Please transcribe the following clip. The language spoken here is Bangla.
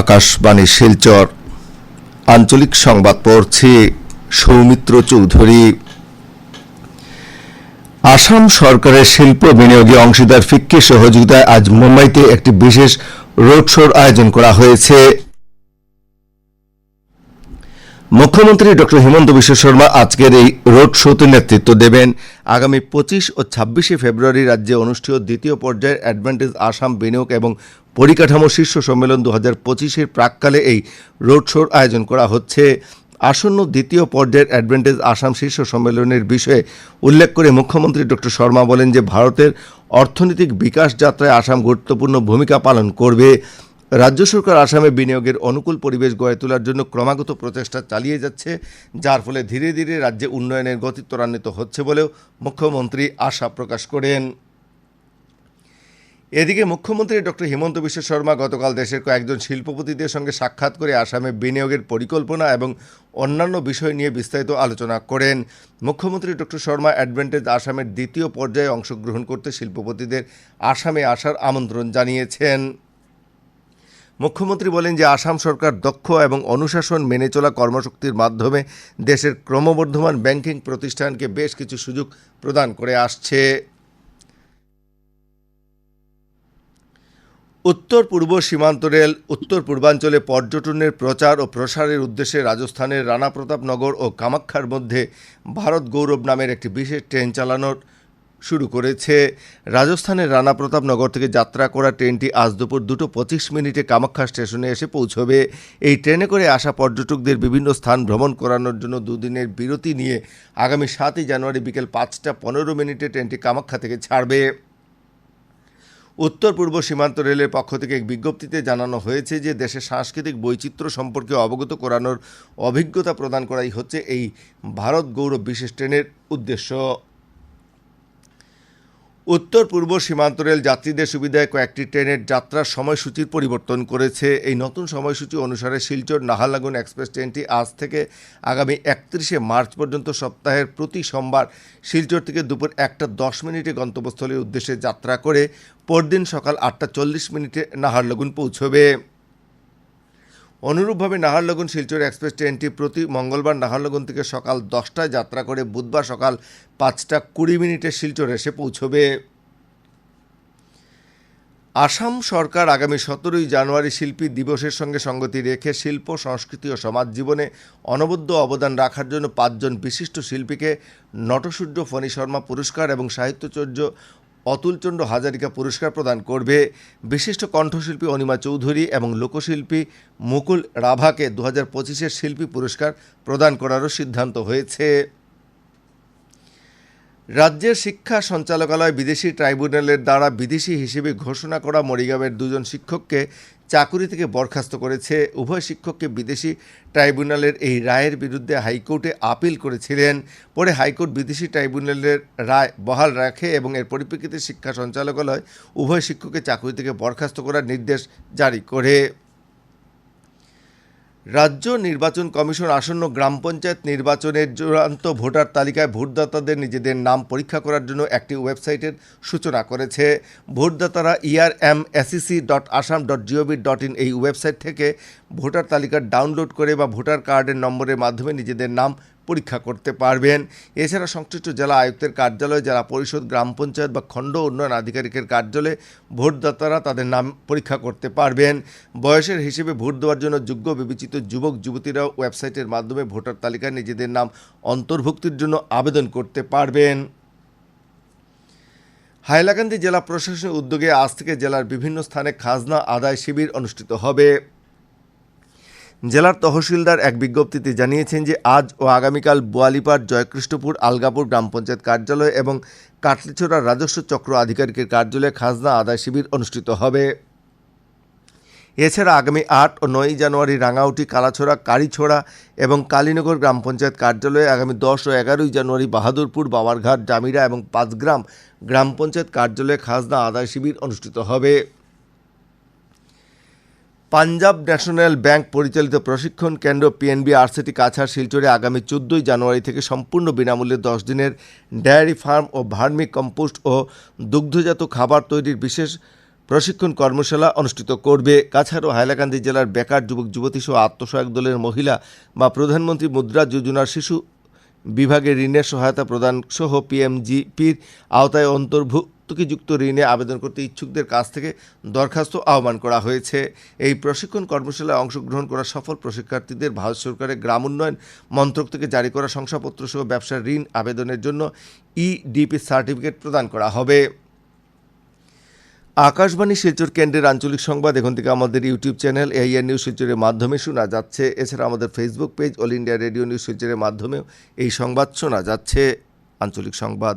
আকাশবাণী শিলচর। আঞ্চলিক সংবাদ পড়ছে সৌমিত্র চৌধুরী। আসাম সরকারের শিল্প বিনিয়োগে অংশীদার ফিক্কি সহযোগিতায় আজ মুম্বাইতে একটি বিশেষ রোড শোর আয়োজন করা হয়েছে। মুখ্যমন্ত্রী ডক্টর হিমন্ত বিশ্ব শর্মা আজকের এই রোড শোতে নেতৃত্ব দেবেন। আগামী পঁচিশ ও ছাব্বিশে ফেব্রুয়ারি রাজ্যে অনুষ্ঠিত দ্বিতীয় পর্যায়ের অ্যাডভান্টেজ আসাম বিনিয়োগ এবং পরিকাঠামো শীর্ষ সম্মেলন দু হাজার পঁচিশের প্রাককালে এই রোড শোর আয়োজন করা হচ্ছে। আসন্ন দ্বিতীয় পর্যায়ের অ্যাডভান্টেজ আসাম শীর্ষ সম্মেলনের বিষয়ে উল্লেখ করে মুখ্যমন্ত্রী ডক্টর শর্মা বলেন যে, ভারতের অর্থনৈতিক বিকাশ যাত্রায় আসাম গুরুত্বপূর্ণ ভূমিকা পালন করবে। রাজ্য সরকার আসামে বিনিয়োগের অনুকূল পরিবেশ গড়ে তোলার জন্য ক্রমাগত প্রচেষ্টা চালিয়ে যাচ্ছে, যার ফলে ধীরে ধীরে রাজ্যে উন্নয়নের গতি ত্বরান্বিত হচ্ছে বলেও মুখ্যমন্ত্রী আশা প্রকাশ করেন। এদিকে মুখ্যমন্ত্রী ডক্টর হিমন্ত বিশ্ব শর্মা গতকাল দেশের কয়েকজন শিল্পপতিদের সঙ্গে সাক্ষাৎ করে আসামে বিনিয়োগের পরিকল্পনা এবং অন্যান্য বিষয় নিয়ে বিস্তারিত আলোচনা করেন। মুখ্যমন্ত্রী ডক্টর শর্মা অ্যাডভেন্টেজ আসামের দ্বিতীয় পর্যায়ে অংশগ্রহণ করতে শিল্পপতিদের আসামে আসার আমন্ত্রণ জানিয়েছেন। মুখ্যমন্ত্রী বলেন যে আসাম সরকার দক্ষ এবং অনুশাসন মেনে চলা কর্মশক্তির মাধ্যমে দেশের ক্রমবর্ধমান ব্যাংকিং প্রতিষ্ঠানকে বেশ কিছু সুযোগ প্রদান করে আসছে। উত্তর পূর্ব সীমান্ত রেল, উত্তর পূর্বাঞ্চলে পর্যটনের প্রচার ও প্রসারের উদ্দেশ্যে রাজস্থানের রানা প্রতাপনগর ও কামাখ্যার মধ্যে ভারত গৌরব নামের একটি বিশেষ ট্রেন চালানোর শুরু করেছে। রাজস্থানের রানা প্রতাপনগর থেকে যাত্রা করা ট্রেনটি আজ দুপুর দুটো পঁচিশ মিনিটে কামাখ্যা স্টেশনে এসে পৌঁছবে। এই ট্রেনে করে আসা পর্যটকদের বিভিন্ন স্থান ভ্রমণ করানোর জন্য দুদিনের বিরতি নিয়ে আগামী সাতই জানুয়ারি বিকেল পাঁচটা পনেরো মিনিটে ট্রেনটি কামাখ্যা থেকে ছাড়বে। উত্তর পূর্ব সীমান্ত রেলের পক্ষ থেকে এক বিজ্ঞপ্তিতে জানানো হয়েছে যে, দেশের সাংস্কৃতিক বৈচিত্র্য সম্পর্কে অবগত করানোর অভিজ্ঞতা প্রদান করাই হচ্ছে এই ভারত গৌরব বিশেষ ট্রেনের উদ্দেশ্য। উত্তর পূর্ব সীমান্ত রেল যাত্রীদের সুবিধায় কয়েকটি ট্রেনের যাত্রার সময়সূচির পরিবর্তন করেছে। এই নতুন সময়সূচি অনুসারে শিলচর নাহালাগুন এক্সপ্রেস ট্রেনটি আজ থেকে আগামী একত্রিশে মার্চ পর্যন্ত সপ্তাহের প্রতি সোমবার শিলচর থেকে দুপুর একটা দশ মিনিটে গন্তব্যস্থলের উদ্দেশ্যে যাত্রা করে পরদিন সকাল আটটা চল্লিশ মিনিটে নাহারলাগুন পৌঁছবে। অনুরূপভাবে নাহারলগুন শিলচর এক্সপ্রেস ট্রেনটি প্রতি মঙ্গলবার নাহারলগুন থেকে সকাল দশটায় যাত্রা করে বুধবার সকাল পাঁচটা কুড়ি মিনিটে শিলচর এসে পৌঁছবে। আসাম সরকার আগামী সতেরোই জানুয়ারি শিল্পী দিবসের সঙ্গে সঙ্গতি রেখে শিল্প, সংস্কৃতি ও সমাজ জীবনে অনবদ্য অবদান রাখার জন্য পাঁচজন বিশিষ্ট শিল্পীকে নটসূর্য, ফণী শর্মা পুরস্কার এবং সাহিত্যচর্য অতুলচন্দ্র হাজারিকা পুরস্কার প্রদান করবে। বিশিষ্ট কণ্ঠশিল্পী অনিমা চৌধুরী এবং লোকশিল্পী মুকুল রাভাকে দু হাজার পঁচিশের শিল্পী পুরস্কার প্রদান করারও সিদ্ধান্ত হয়েছে। রাজ্যের শিক্ষা সঞ্চালকালয় বিদেশি ট্রাইব্যুনালের দ্বারা বিদেশি হিসেবে ঘোষণা করা মরিগাঁওয়ের দুজন শিক্ষককে চাকুরি থেকে বরখাস্ত করেছে। উভয় শিক্ষককে বিদেশি ট্রাইব্যুনালের এই রায়ের বিরুদ্ধে হাইকোর্টে আপিল করেছিলেন। পরে হাইকোর্ট বিদেশি ট্রাইব্যুনালের রায় বহাল রাখে এবং এর পরিপ্রেক্ষিতে শিক্ষা সঞ্চালকালয় উভয় শিক্ষককে চাকুরি থেকে বরখাস্ত করার নির্দেশ জারি করে। রাজ্য নির্বাচন কমিশন আসন্ন গ্রাম পঞ্চায়েত নির্বাচনের চূড়ান্ত ভোটার তালিকায় ভোটদাতাদের নিজেদের নাম পরীক্ষা করার জন্য একটি ওয়েবসাইটের সূচনা করেছে। ভোটদাতারা E R M S C C dot Assam dot G O V dot in এই ওয়েবসাইট থেকে ভোটার তালিকা ডাউনলোড করে বা ভোটার কার্ডের নম্বরের মাধ্যমে নিজেদের নাম পরীক্ষা করতে পারবেন। এছাড়া সংশ্লিষ্ট জেলা আয়ুক্তের কার্যালয়, জেলা পরিষদ, গ্রাম পঞ্চায়েত বা খণ্ড উন্নয়ন আধিকারিকের কার্যালয়ে ভোটদাতারা তাদের নাম পরীক্ষা করতে পারবেন। বয়সের হিসেবে ভোট দেওয়ার জন্য যোগ্য বিবেচিত যুবক, যুবতীরাও ওয়েবসাইটের মাধ্যমে ভোটার তালিকায় নিজেদের নাম অন্তর্ভুক্তির জন্য আবেদন করতে পারবেন। হাইলাকান্দি জেলা প্রশাসনের উদ্যোগে আজ থেকে জেলার বিভিন্ন স্থানে খাজনা আদায় শিবির অনুষ্ঠিত হবে। জেলার তহসিলদার এক বিজ্ঞপ্তিতে জানিয়েছেন যে আজ ও আগামীকাল বোয়ালিপাড়, জয়কৃষ্ণপুর, আলগাপুর গ্রাম পঞ্চায়েত কার্যালয় এবং কাটলিছড়া রাজস্ব চক্র আধিকারিকের কার্যালয়ে খাজনা আদায় শিবির অনুষ্ঠিত হবে। এছাড়া আগামী আট ও নয় জানুয়ারি রাঙাউটি, কালাছড়া, কালীছড়া এবং কালীনগর গ্রাম পঞ্চায়েত কার্যালয়ে আগামী দশ ও এগারোই জানুয়ারি বাহাদুরপুর, বাবারঘাট, জামিরা এবং পাঁচগ্রাম গ্রাম পঞ্চায়েত কার্যালয়ে খাজনা আদায় শিবির অনুষ্ঠিত হবে। পাঞ্জাব ন্যাশনাল ব্যাংক পরিচালিত প্রশিক্ষণ কেন্দ্র পিএনবি আরসিটি কাছাড় শিলচরে আগামী চোদ্দোই জানুয়ারি থেকে সম্পূর্ণ বিনামূল্যে দশ দিনের ডেয়ারি ফার্ম ও ভার্মি কম্পোস্ট ও দুগ্ধজাত খাবার তৈরির বিশেষ প্রশিক্ষণ কর্মশালা অনুষ্ঠিত করবে। কাছাড় ও হাইলাকান্দি জেলার বেকার যুবক যুবতী সহ আত্মসহায়ক দলের মহিলা বা প্রধানমন্ত্রী মুদ্রা যোজনার শিশু বিভাগে ঋণের সহায়তা প্রদান সহ পিএমজিপির আওতায় অন্তর্ভুক্তিযুক্ত ঋণে আবেদন করতে ইচ্ছুকদের কাছ থেকে দরখাস্ত আহ্বান করা হয়েছে। এই প্রশিক্ষণ কর্মশালায় অংশগ্রহণ করা সফল প্রশিক্ষার্থীদের ভারত সরকারের গ্রাম উন্নয়ন মন্ত্রক থেকে জারি করা শংসাপত্র সহ ব্যবসার ঋণ আবেদনের জন্য ইডিপি সার্টিফিকেট প্রদান করা হবে। আকাশবাণী শিলচর কেন্দ্রের আঞ্চলিক সংবাদ, এখন থেকে আমাদের ইউটিউব চ্যানেল এআইআর নিউজ শিলচরের মাধ্যমে শোনা যাচ্ছে। এছাড়া আমাদের Facebook page all India radio news শিলচরের মাধ্যমেও এই সংবাদ শোনা যাচ্ছে। আঞ্চলিক সংবাদ।